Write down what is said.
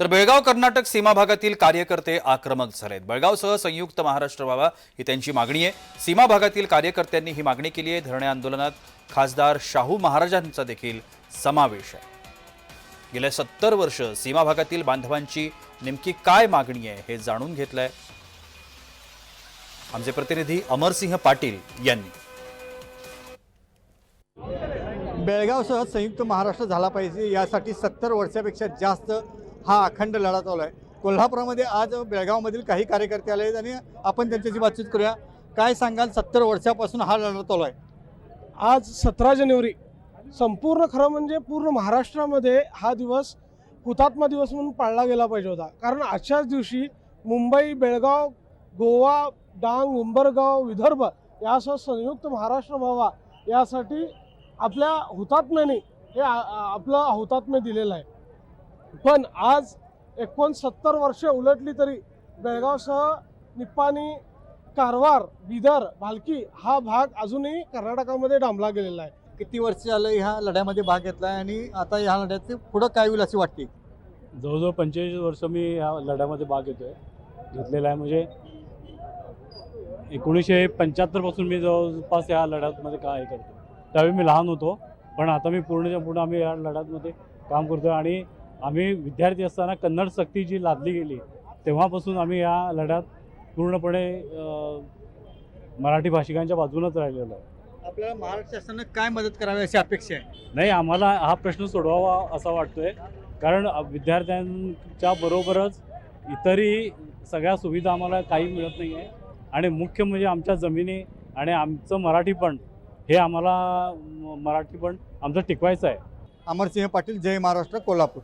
तर बेळगाव कर्नाटक सीमा भागातील कार्यकर्ते आक्रमक झालेत. बेळगावसह संयुक्त महाराष्ट्र व्हावा ही त्यांची मागणी आहे. सीमा भागातील कार्यकर्त्यांनी ही मागणी केली आहे. धरणे आंदोलनात खासदार शाहू महाराजांचा देखील समावेश आहे. गेल्या सत्तर वर्ष सीमा भागातील बांधवांची नेमकी काय मागणी आहे हे जाणून घेतलंय आमचे प्रतिनिधी अमरसिंह पाटील यांनी. बेळगावसह संयुक्त महाराष्ट्र झाला पाहिजे यासाठी सत्तर वर्षापेक्षा जास्त हा अखंड लढा चालू आहे. कोल्हापुरामध्ये आज बेळगावमधील काही कार्यकर्ते आले आहेत आणि आपण त्यांच्याशी बातचीत करूया. काय सांगाल सत्तर वर्षापासून हा लढा चालू आहे? आज सतरा जानेवारी संपूर्ण खरं म्हणजे पूर्ण महाराष्ट्रामध्ये हा दिवस हुतात्मा दिवस म्हणून पाळला गेला पाहिजे होता. कारण आजच्याच दिवशी मुंबई बेळगाव गोवा डांग उंबरगाव विदर्भ यासह संयुक्त महाराष्ट्र व्हावा यासाठी आपल्या हुतात्म्याने हे आपलं हुतात्म्य दिलेलं आहे. पण आज एकोणसत्तर वर्ष उलटली तरी बेळगावसह निप्पाणी कारवार बिदर भालकी हा भाग अजूनही कर्नाटकामध्ये डांबला गेलेला आहे. किती वर्ष झालं ह्या लढ्यामध्ये भाग घेतला आहे आणि आता ह्या लढ्यात पुढं काय होईल अशी वाटते? जवळजवळ पंचेचाळीस वर्ष मी ह्या लढ्यामध्ये भाग घेतोय. घेतलेला आहे म्हणजे एकोणीसशे पंच्याहत्तरपासून मी जवळपास या लढ्यामध्ये काय करतो त्यावेळी मी लहान होतो. पण आता मी पूर्णच्या पूर्ण आम्ही या लढ्यामध्ये काम करतो आणि आम्ही विद्यार्थी असताना कन्नड सक्ती जी लादली गेली तेव्हापासून आम्ही या लढ्यात पूर्णपणे मराठी भाषिकांच्या बाजूनच राहिलेलो आहे. आपल्याला महाराष्ट्र शासनानं काय मदत करावी अशी अपेक्षा आहे? नाही आम्हाला हा प्रश्न सोडवावा असा वाटतोय. कारण विद्यार्थ्यांच्या बरोबरच इतरही सगळ्या सुविधा आम्हाला काही मिळत नाही आहे आणि मुख्य म्हणजे आमच्या जमिनी आणि आमचं मराठीपण हे आम्हाला म- मराठीपण आमचं टिकवायचं आहे. अमरसिंह पाटील जय महाराष्ट्र कोल्हापूर.